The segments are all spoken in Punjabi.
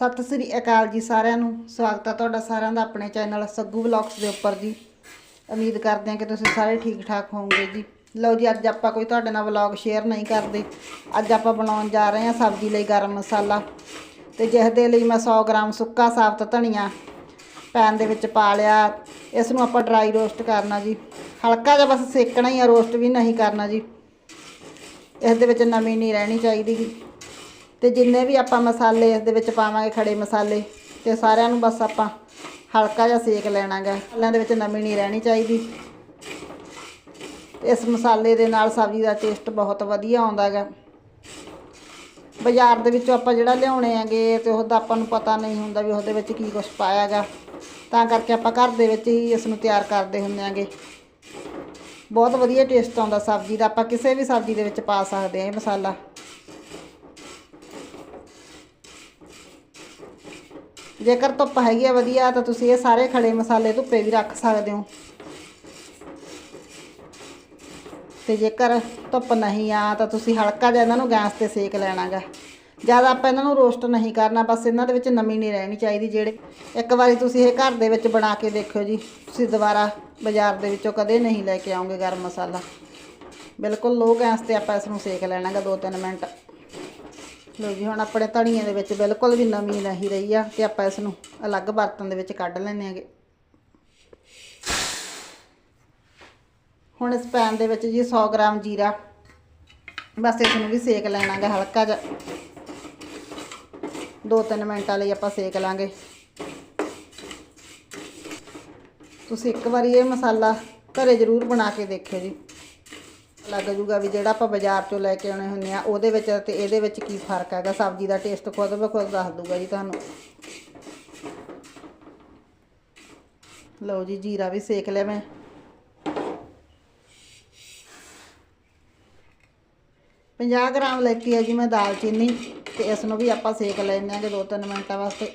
ਸਤਿ ਸ੍ਰੀ ਅਕਾਲ ਜੀ ਸਾਰਿਆਂ ਨੂੰ। ਸਵਾਗਤ ਹੈ ਤੁਹਾਡਾ ਸਾਰਿਆਂ ਦਾ ਆਪਣੇ ਚੈਨਲ ਸੱਗੂ ਵਲੌਗਸ ਦੇ ਉੱਪਰ ਜੀ। ਉਮੀਦ ਕਰਦੇ ਹਾਂ ਕਿ ਤੁਸੀਂ ਸਾਰੇ ਠੀਕ ਠਾਕ ਹੋਵੋਗੇ ਜੀ। ਲਓ ਜੀ, ਅੱਜ ਆਪਾਂ ਕੋਈ ਤੁਹਾਡੇ ਨਾਲ ਵਲੌਗ ਸ਼ੇਅਰ ਨਹੀਂ ਕਰਦੇ। ਅੱਜ ਆਪਾਂ ਬਣਾਉਣ ਜਾ ਰਹੇ ਹਾਂ ਸਬਜ਼ੀ ਲਈ ਗਰਮ ਮਸਾਲਾ। ਤੇ ਜਿਸ ਦੇ ਲਈ ਮੈਂ 100 ਗ੍ਰਾਮ ਸੁੱਕਾ ਸਾਬਤ ਧਨੀਆ ਪੈਨ ਦੇ ਵਿੱਚ ਪਾ ਲਿਆ। ਇਸ ਨੂੰ ਆਪਾਂ ਡਰਾਈ ਰੋਸਟ ਕਰਨਾ ਜੀ। ਹਲਕਾ ਜਿਹਾ ਬਸ ਸੇਕਣਾ ਹੀ ਆ, ਰੋਸਟ ਵੀ ਨਹੀਂ ਕਰਨਾ ਜੀ। ਇਸ ਦੇ ਵਿੱਚ ਨਮੀ ਨਹੀਂ ਰਹਿਣੀ ਚਾਹੀਦੀ। ਗੀ ਤੇ ਜਿੰਨੇ ਵੀ ਆਪਾਂ ਮਸਾਲੇ ਇਸ ਦੇ ਵਿੱਚ ਪਾਵਾਂਗੇ ਖੜੇ ਮਸਾਲੇ, ਤੇ ਸਾਰਿਆਂ ਨੂੰ ਬਸ ਆਪਾਂ ਹਲਕਾ ਜਿਹਾ ਸੇਕ ਲੈਣਾ ਗਾ ਮਸਾਲਿਆਂ ਦੇ ਵਿੱਚ ਨਮੀ ਨਹੀਂ ਰਹਿਣੀ ਚਾਹੀਦੀ। ਇਸ ਮਸਾਲੇ ਦੇ ਨਾਲ ਸਬਜ਼ੀ ਦਾ ਟੇਸਟ ਬਹੁਤ ਵਧੀਆ ਆਉਂਦਾ ਗਾ ਬਾਜ਼ਾਰ ਦੇ ਵਿੱਚੋਂ ਆਪਾਂ ਜਿਹੜਾ ਲਿਆਉਣੇ ਆਗੇ ਤੇ ਉਹਦਾ ਆਪਾਂ ਨੂੰ ਪਤਾ ਨਹੀਂ ਹੁੰਦਾ ਵੀ ਉਹਦੇ ਵਿੱਚ ਕੀ ਕੁਝ ਪਾਇਆ ਗਾ ਤਾਂ ਕਰਕੇ ਆਪਾਂ ਘਰ ਦੇ ਵਿੱਚ ਹੀ ਇਸ ਨੂੰ ਤਿਆਰ ਕਰਦੇ ਹੁੰਦੇ ਆਗੇ ਬਹੁਤ ਵਧੀਆ ਟੇਸਟ ਆਉਂਦਾ ਸਬਜ਼ੀ ਦਾ। ਆਪਾਂ ਕਿਸੇ ਵੀ ਸਬਜ਼ੀ ਦੇ ਵਿੱਚ ਪਾ ਸਕਦੇ ਹਾਂ ਇਹ ਮਸਾਲਾ। ਜੇਕਰ ਧੁੱਪ ਹੈਗੀ ਆ, ਵਧੀਆ, ਤਾਂ ਤੁਸੀਂ ਇਹ ਸਾਰੇ ਖੜੇ ਮਸਾਲੇ ਧੁੱਪੇ ਵੀ ਰੱਖ ਸਕਦੇ ਹੋ। ਤੇ ਜੇਕਰ ਧੁੱਪ ਨਹੀਂ ਆ, ਤਾਂ ਤੁਸੀਂ ਹਲਕਾ ਜਿਹਾ ਇਹਨਾਂ ਨੂੰ ਗੈਸ ਤੇ ਸੇਕ ਲੈਣਾਗਾ। ਜ਼ਿਆਦਾ ਆਪਾਂ ਇਹਨਾਂ ਨੂੰ ਰੋਸਟ ਨਹੀਂ ਕਰਨਾ, ਬਸ ਇਹਨਾਂ ਦੇ ਵਿੱਚ ਨਮੀ ਨਹੀਂ ਰਹਿਣੀ ਚਾਹੀਦੀ, ਜਿਹੜੇ ਇੱਕ ਵਾਰੀ ਤੁਸੀਂ ਇਹ ਘਰ ਦੇ ਵਿੱਚ ਬਣਾ ਕੇ ਦੇਖਿਓ ਜੀ, ਤੁਸੀਂ ਦੁਬਾਰਾ ਬਾਜ਼ਾਰ ਦੇ ਵਿੱਚੋਂ ਕਦੇ ਨਹੀਂ ਲੈ ਕੇ ਆਉਂਗੇ ਗਰਮ ਮਸਾਲਾ। ਬਿਲਕੁਲ ਲੋ ਗੈਸ ਤੇ ਆਪਾਂ ਇਸ ਨੂੰ ਸੇਕ ਲੈਣਾਗਾ 2-3 ਮਿੰਟ। ਲੋ ਜੀ, ਹੁਣ ਆਪਣੇ ਧਨੀਏ ਦੇ ਵਿੱਚ ਬਿਲਕੁਲ ਵੀ ਨਮੀ ਨਹੀਂ ਰਹੀ ਆ ਤੇ ਆਪਾਂ ਇਸ ਨੂੰ ਅਲੱਗ ਬਰਤਨ ਦੇ ਵਿੱਚ ਕੱਢ ਲੈਣੇ ਆਗੇ। ਹੁਣ ਇਸ ਪੈਨ ਦੇ ਵਿੱਚ ਜੀ 100 ਗ੍ਰਾਮ ਜੀਰਾ, ਬਸ ਇਸ ਨੂੰ ਵੀ ਸੇਕ ਲੈਣਾਗਾ ਹਲਕਾ ਜਿਹਾ। 2-3 ਮਿੰਟਾਂ ਲਈ ਆਪਾਂ ਸੇਕ ਲਾਂਗੇ। ਤੁਸੀਂ ਇੱਕ ਵਾਰੀ ਇਹ ਮਸਾਲਾ ਘਰੇ ਜ਼ਰੂਰ ਬਣਾ ਕੇ ਦੇਖਿਓ ਜੀ। ਲੱਗ ਜੂਗਾ ਵੀ ਜਿਹੜਾ ਆਪਾਂ ਬਾਜ਼ਾਰ ਚੋਂ ਲੈ ਕੇ ਆਉਣੇ ਹੁੰਦੇ ਆ, ਉਹਦੇ ਵਿੱਚ ਤੇ ਇਹਦੇ ਵਿੱਚ ਕੀ ਫ਼ਰਕ ਹੈਗਾ? ਸਬਜ਼ੀ ਦਾ ਟੇਸਟ ਖੁਦ ਬਖੁਦ ਦੱਸ ਦੂਗਾ ਜੀ ਤੁਹਾਨੂੰ। ਲਓ ਜੀ, ਜੀਰਾ ਵੀ ਸੇਕ ਲਿਆ ਮੈਂ। ਪੰਜਾਹ ਗ੍ਰਾਮ ਲੈਤੀ ਹੈ ਜੀ ਮੈਂ ਦਾਲਚੀਨੀ ਤੇ ਇਸ ਨੂੰ ਵੀ ਆਪਾਂ ਸੇਕ ਲੈਣੇ ਆਗੇ 2-3 ਮਿੰਟਾਂ ਵਾਸਤੇ।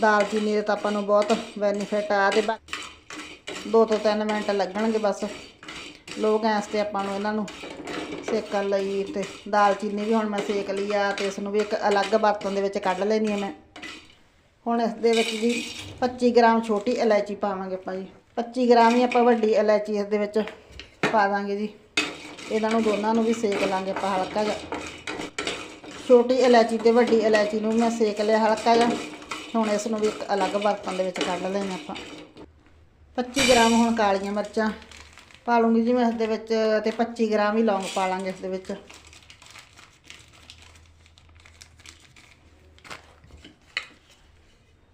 ਦਾਲਚੀਨੀ ਦੇ ਤਾਂ ਆਪਾਂ ਨੂੰ ਬਹੁਤ ਬੈਨੀਫਿਟ ਆ ਤੇ ਦੋ ਤੋਂ 3 ਮਿੰਟ ਲੱਗਣਗੇ ਬਸ। ਲੋ ਗੈਸ ਤੇ ਆਪਾਂ ਨੂੰ ਇਹਨਾਂ ਨੂੰ ਸੇਕਣ ਲਈ ਤੇ ਦਾਲਚੀਨੀ ਵੀ ਹੁਣ ਮੈਂ ਸੇਕ ਲਈ ਆ ਤੇ ਇਸ ਨੂੰ ਵੀ ਇੱਕ ਅਲੱਗ ਬਰਤਨ ਦੇ ਵਿੱਚ ਕੱਢ ਲੈਣੀ ਹੈ ਮੈਂ। ਹੁਣ ਇਸ ਦੇ ਵਿੱਚ ਜੀ 25 ਗ੍ਰਾਮ ਛੋਟੀ ਇਲਾਇਚੀ ਪਾਵਾਂਗੇ ਆਪਾਂ ਜੀ। 25 ਗ੍ਰਾਮ ਹੀ ਆਪਾਂ ਵੱਡੀ ਇਲਾਇਚੀ ਇਸ ਦੇ ਵਿੱਚ ਪਾ ਦਾਂਗੇ ਜੀ। ਇਹਨਾਂ ਨੂੰ ਦੋਨਾਂ ਨੂੰ ਵੀ ਸੇਕ ਲਾਂਗੇ ਆਪਾਂ ਹਲਕਾ ਜਿਹਾ। ਛੋਟੀ ਇਲਾਇਚੀ ਤੇ ਵੱਡੀ ਇਲਾਇਚੀ ਨੂੰ ਮੈਂ ਸੇਕ ਲਿਆ ਹਲਕਾ ਜਿਹਾ। ਹੁਣ ਇਸ ਨੂੰ ਵੀ ਇੱਕ ਅਲੱਗ ਬਰਤਨ ਦੇ ਵਿੱਚ ਕੱਢ ਲੈਣਾ ਆਪਾਂ। 25 ਗ੍ਰਾਮ ਹੁਣ ਕਾਲੀਆਂ ਮਿਰਚਾਂ ਪਾ ਲੂੰਗੀ ਜੀ ਮੈਂ ਇਸ ਦੇ ਵਿੱਚ ਤੇ 25 ਗ੍ਰਾਮ ਹੀ ਲੌਂਗ ਪਾ ਲਾਂਗੇ ਇਸ ਦੇ ਵਿੱਚ।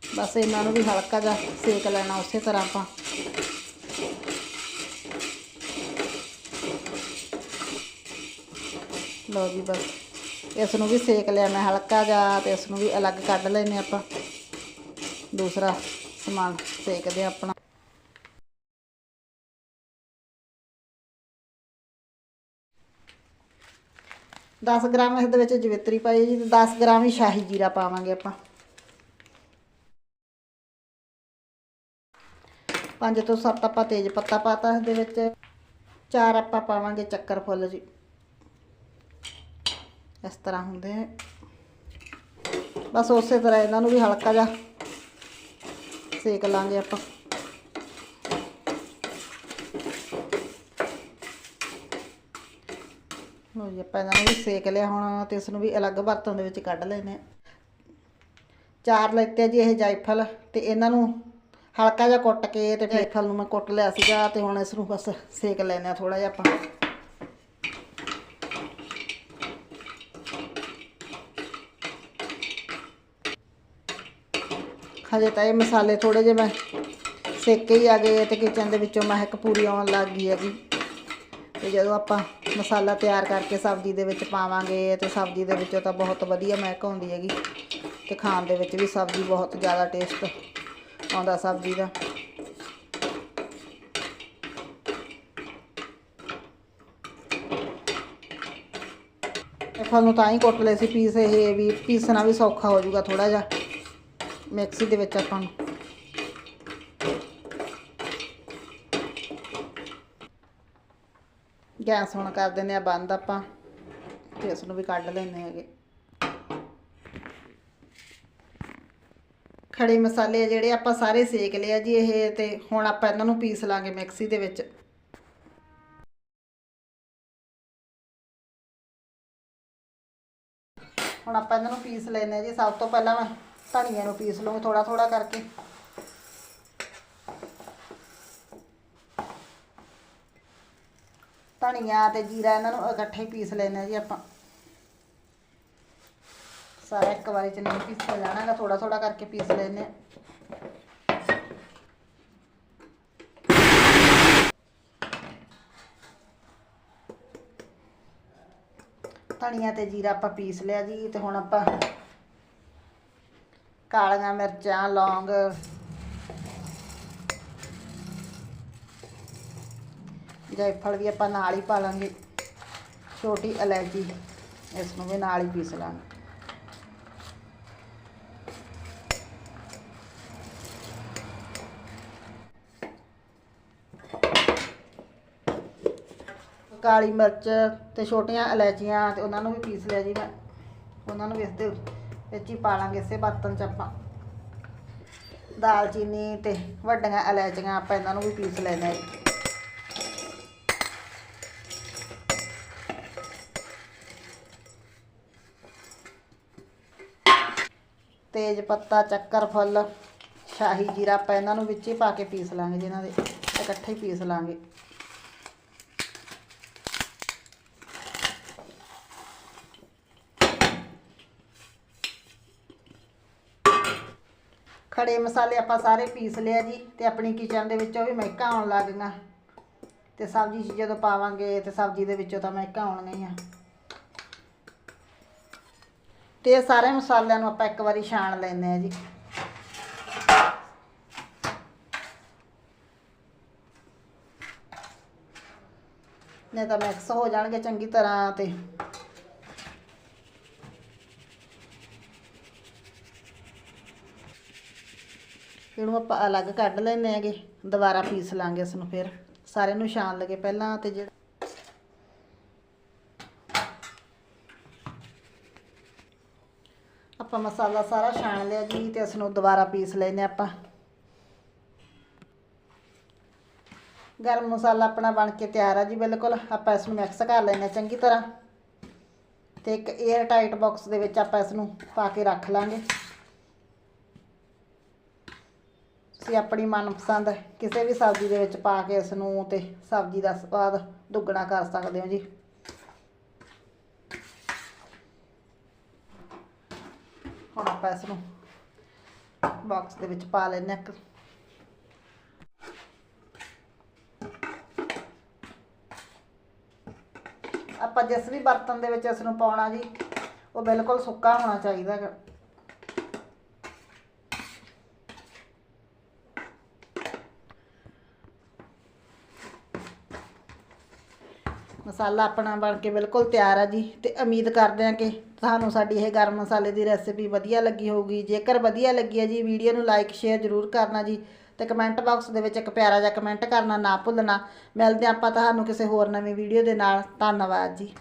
ਬਸ ਇਹਨਾਂ ਨੂੰ ਵੀ ਹਲਕਾ ਜਿਹਾ ਸੇਕ ਲੈਣਾ ਉਸੇ ਤਰ੍ਹਾਂ ਆਪਾਂ। ਲਓ ਜੀ ਬਸ, ਇਸ ਨੂੰ ਵੀ ਸੇਕ ਲਿਆ ਮੈਂ ਹਲਕਾ ਜਿਹਾ ਤੇ ਇਸ ਨੂੰ ਵੀ ਅਲੱਗ ਕੱਢ ਲੈਨੇ ਆਪਾਂ। ਦੂਸਰਾ ਸਮਾਨ ਸੇਕਦੇ ਹਾਂ ਆਪਣਾ। ਦਸ ਗ੍ਰਾਮ ਇਸ ਦੇ ਵਿੱਚ ਜਵਿਤਰੀ ਪਾਈ ਜੀ, ਤੇ 10 ਗ੍ਰਾਮ ਹੀ ਸ਼ਾਹੀ ਜੀਰਾ ਪਾਵਾਂਗੇ ਆਪਾਂ। ਪੰਜ ਤੋਂ ਸੱਤ ਆਪਾਂ ਤੇਜ ਪੱਤਾ ਪਾਤਾ ਇਸ ਦੇ ਵਿੱਚ। ਚਾਰ ਆਪਾਂ ਪਾਵਾਂਗੇ ਚੱਕਰ ਫੁੱਲ ਜੀ। ਇਸ ਤਰ੍ਹਾਂ ਹੁੰਦੇ ਆ। ਬਸ ਉਸੇ ਤਰ੍ਹਾਂ ਇਹਨਾਂ ਨੂੰ ਵੀ ਹਲਕਾ ਜਿਹਾ ਸੇਕ ਲਾਂਗੇ ਆਪਾਂ ਲੋ ਜੀ ਆਪਾਂ ਇਹਨਾਂ ਨੂੰ ਵੀ ਸੇਕ ਲਿਆ ਹੁਣ ਤੇ ਇਸ ਨੂੰ ਵੀ ਅਲੱਗ ਬਰਤਨ ਦੇ ਵਿੱਚ ਕੱਢ ਲੈਨੇ ਆ ਚਾਰ ਲੈਤੇ ਜੀ ਇਹ ਜਾਇਫਲ ਤੇ ਇਹਨਾਂ ਨੂੰ ਹਲਕਾ ਜਿਹਾ ਕੁੱਟ ਕੇ ਤੇ ਜਾਇਫਲ ਨੂੰ ਮੈਂ ਕੁੱਟ ਲਿਆ ਸੀਗਾ ਤੇ ਹੁਣ ਇਸ ਨੂੰ ਬਸ ਸੇਕ ਲੈਨੇ ਆ ਥੋੜਾ ਜਿਹਾ ਆਪਾਂ। ਹਜੇ ਤਾਂ ਇਹ ਮਸਾਲੇ ਥੋੜੇ ਜਿਹੇ ਮੈਂ ਸੇਕੇ ਹੀ ਆ ਗਏ ਤੇ ਕਿਚਨ ਦੇ ਵਿੱਚੋਂ ਮਹਿਕ ਪੂਰੀ ਆਉਣ ਲੱਗ ਗਈ ਹੈਗੀ। ਤੇ ਜਦੋਂ ਆਪਾਂ ਮਸਾਲਾ ਤਿਆਰ ਕਰਕੇ ਸਬਜ਼ੀ ਦੇ ਵਿੱਚ ਪਾਵਾਂਗੇ ਤੇ ਸਬਜ਼ੀ ਦੇ ਵਿੱਚੋਂ ਤਾਂ ਬਹੁਤ ਵਧੀਆ ਮਹਿਕ ਆਉਂਦੀ ਹੈਗੀ ਤੇ ਖਾਣ ਦੇ ਵਿੱਚ ਵੀ ਸਬਜ਼ੀ ਬਹੁਤ ਜ਼ਿਆਦਾ ਟੇਸਟ ਆਉਂਦਾ ਸਬਜ਼ੀ ਦਾ। ਤੁਹਾਨੂੰ ਤਾਂ ਹੀ ਕੁੱਟ ਲਏ ਸੀ ਪੀਸ, ਇਹ ਵੀ ਪੀਸਣਾ ਵੀ ਸੌਖਾ ਹੋ ਜਾਊਗਾ ਥੋੜਾ ਜਿਹਾ। ਮਿਕਸੀ ਦੇ ਵਿੱਚ ਆਪਾਂ ਨੂੰ। ਗੈਸ ਹੁਣ ਕਰ ਦਿੰਦੇ ਆ ਬੰਦ ਆਪਾਂ ਤੇ ਇਸ ਨੂੰ ਵੀ ਕੱਢ ਲੈਂਦੇ ਹੈਗੇ। ਖੜੇ ਮਸਾਲੇ ਜਿਹੜੇ ਆਪਾਂ ਸਾਰੇ ਸੇਕ ਲਿਆ ਜੀ ਇਹ ਤੇ ਹੁਣ ਆਪਾਂ ਇਹਨਾਂ ਨੂੰ ਪੀਸ ਲਾਂਗੇ ਮਿਕਸੀ ਦੇ ਵਿੱਚ। ਹੁਣ ਆਪਾਂ ਇਹਨਾਂ ਨੂੰ ਪੀਸ ਲੈਨੇ ਆ ਜੀ, ਸਭ ਤੋਂ ਪਹਿਲਾਂ ਮੈਂ ਧਨੀਆ ਨੂੰ ਪੀਸ ਲਵਾਂਗੇ ਥੋੜਾ ਥੋੜਾ ਕਰਕੇ। ਧਨੀਆ ਤੇ ਜੀਰਾ ਇਹਨਾਂ ਨੂੰ ਇਕੱਠੇ ਹੀ ਪੀਸ ਲੈਨੇ ਆ ਜੀ ਆਪਾਂ। ਸਾਰਾ ਇੱਕ ਵਾਰੀ ਚ ਨਹੀਂ ਪੀਸਿਆ ਜਾਣਾਗਾ ਥੋੜਾ ਥੋੜਾ ਕਰਕੇ ਪੀਸ ਲੈਨੇ ਆ ਧਨੀਆ ਤੇ ਜੀਰਾ ਆਪਾਂ ਪੀਸ ਲਿਆ ਜੀ ਤੇ ਹੁਣ ਆਪਾਂ ਕਾਲੀਆਂ ਮਿਰਚਾਂ, ਲੌਂਗ ਜਾਇਫਲ ਵੀ ਆਪਾਂ ਨਾਲ ਹੀ ਪਾ ਲਾਂਗੇ। ਛੋਟੀ ਇਲਾਇਚੀ, ਇਸ ਨੂੰ ਵੀ ਨਾਲ ਹੀ ਪੀਸ ਲਾਂਗੇ। ਕਾਲੀ ਮਿਰਚ ਤੇ ਛੋਟੀਆਂ ਇਲਾਇਚੀਆਂ ਤੇ ਉਹਨਾਂ ਨੂੰ ਵੀ ਪੀਸ ਲਿਆ ਜੀ ਮੈਂ। ਉਹਨਾਂ ਨੂੰ ਵੀ ਇਸ ਦੇ ਵਿੱਚ ਹੀ ਪਾ ਲਾਂਗੇ, ਇਸੇ ਬਰਤਨ 'ਚ ਆਪਾਂ। ਦਾਲਚੀਨੀ ਤੇ ਵੱਡੀਆਂ ਇਲਾਇਚੀਆਂ ਆਪਾਂ ਇਹਨਾਂ ਨੂੰ ਵੀ ਪੀਸ ਲੈਣਾ ਹੈ। ਤੇਜ ਪੱਤਾ, ਚੱਕਰ ਫੁੱਲ, ਸ਼ਾਹੀ ਜੀਰਾ ਆਪਾਂ ਇਹਨਾਂ ਨੂੰ ਵਿੱਚ ਹੀ ਪਾ ਕੇ ਪੀਸ ਲਾਂਗੇ ਜਿਹਨਾਂ ਦੇ, ਇਕੱਠੇ ਹੀ ਪੀਸ ਲਾਂਗੇ। ਖੜੇ ਮਸਾਲੇ ਆਪਾਂ ਸਾਰੇ ਪੀਸ ਲਿਆ ਜੀ ਤੇ ਆਪਣੀ ਕਿਚਨ ਦੇ ਵਿੱਚੋਂ ਵੀ ਮਹਿਕਾਂ ਆਉਣ ਲੱਗ ਗਈਆਂ। ਤੇ ਸਬਜ਼ੀ ਜਦੋਂ ਪਾਵਾਂਗੇ ਤੇ ਸਬਜ਼ੀ ਦੇ ਵਿੱਚੋਂ ਤਾਂ ਮਹਿਕਾਂ ਆਉਣਗੀਆਂ ਤੇ ਇਹ ਸਾਰੇ ਮਸਾਲਿਆਂ ਨੂੰ ਆਪਾਂ ਇੱਕ ਵਾਰੀ ਛਾਣ ਲੈਂਦੇ ਆ ਜੀ। ਨਹੀਂ ਤਾਂ ਮਿਕਸ ਹੋ ਜਾਣਗੇ ਚੰਗੀ ਤਰ੍ਹਾਂ ਤੇ। ਇਹਨੂੰ ਆਪਾਂ ਅਲੱਗ ਕੱਢ ਲੈਨੇ ਹੈਗੇ, ਦੁਬਾਰਾ ਪੀਸ ਲਾਂਗੇ ਇਸ ਨੂੰ ਫਿਰ। ਸਾਰੇ ਨੂੰ ਛਾਣ ਲਗੇ ਪਹਿਲਾਂ ਤੇ ਜਿਹੜਾ ਆਪਾਂ ਮਸਾਲਾ ਸਾਰਾ ਛਾਣ ਲਿਆ ਜੀ, ਤੇ ਇਸ ਨੂੰ ਦੁਬਾਰਾ ਪੀਸ ਲੈਨੇ ਆਪਾਂ। ਗਰਮ ਮਸਾਲਾ ਆਪਣਾ ਬਣ ਕੇ ਤਿਆਰ ਆ ਜੀ, ਬਿਲਕੁਲ। ਆਪਾਂ ਇਸ ਨੂੰ ਮਿਕਸ ਕਰ ਲੈਨੇ ਚੰਗੀ ਤਰ੍ਹਾਂ। ਤੇ ਇੱਕ 에ਅਰ ਟਾਈਟ ਬਾਕਸ ਦੇ ਵਿੱਚ ਆਪਾਂ ਇਸ ਨੂੰ ਪਾ ਕੇ ਰੱਖ ਲਾਂਗੇ। ਤੁਸੀਂ ਆਪਣੀ ਮਨਪਸੰਦ ਕਿਸੇ ਵੀ ਸਬਜ਼ੀ ਦੇ ਵਿੱਚ ਪਾ ਕੇ ਇਸ ਨੂੰ ਤੇ ਸਬਜ਼ੀ ਦਾ ਸਵਾਦ ਦੁੱਗਣਾ ਕਰ ਸਕਦੇ ਹੋ ਜੀ। ਹੁਣ ਆਪਾਂ ਇਸ ਨੂੰ। ਬਾਕਸ ਦੇ ਵਿੱਚ ਪਾ ਲੈਨੇ ਇੱਕ। ਆਪਾਂ ਜਿਸ ਵੀ ਬਰਤਨ ਦੇ ਵਿੱਚ ਇਸ ਨੂੰ ਪਾਉਣਾ ਜੀ, ਉਹ ਬਿਲਕੁਲ ਸੁੱਕਾ ਹੋਣਾ ਚਾਹੀਦਾ ਹੈਗਾ। ਮਸਾਲਾ ਆਪਣਾ ਬਣ ਕੇ ਬਿਲਕੁਲ ਤਿਆਰ ਆ ਜੀ ਤੇ ਉਮੀਦ ਕਰਦੇ ਹਾਂ ਕਿ ਤੁਹਾਨੂੰ ਸਾਡੀ ਇਹ ਗਰਮ ਮਸਾਲੇ ਦੀ ਰੈਸਿਪੀ ਵਧੀਆ ਲੱਗੀ ਹੋਊਗੀ। ਜੇਕਰ ਵਧੀਆ ਲੱਗੀ ਹੈ ਜੀ, ਵੀਡੀਓ ਨੂੰ ਲਾਈਕ ਸ਼ੇਅਰ ਜ਼ਰੂਰ ਕਰਨਾ ਜੀ ਤੇ ਕਮੈਂਟ ਬਾਕਸ ਦੇ ਵਿੱਚ ਇੱਕ ਪਿਆਰਾ ਜਿਹਾ ਕਮੈਂਟ ਕਰਨਾ ਨਾ ਭੁੱਲਣਾ। ਮਿਲਦੇ ਹਾਂ ਆਪਾਂ ਤੁਹਾਨੂੰ ਕਿਸੇ ਹੋਰ ਨਵੀਂ ਵੀਡੀਓ ਦੇ ਨਾਲ। ਧੰਨਵਾਦ ਜੀ।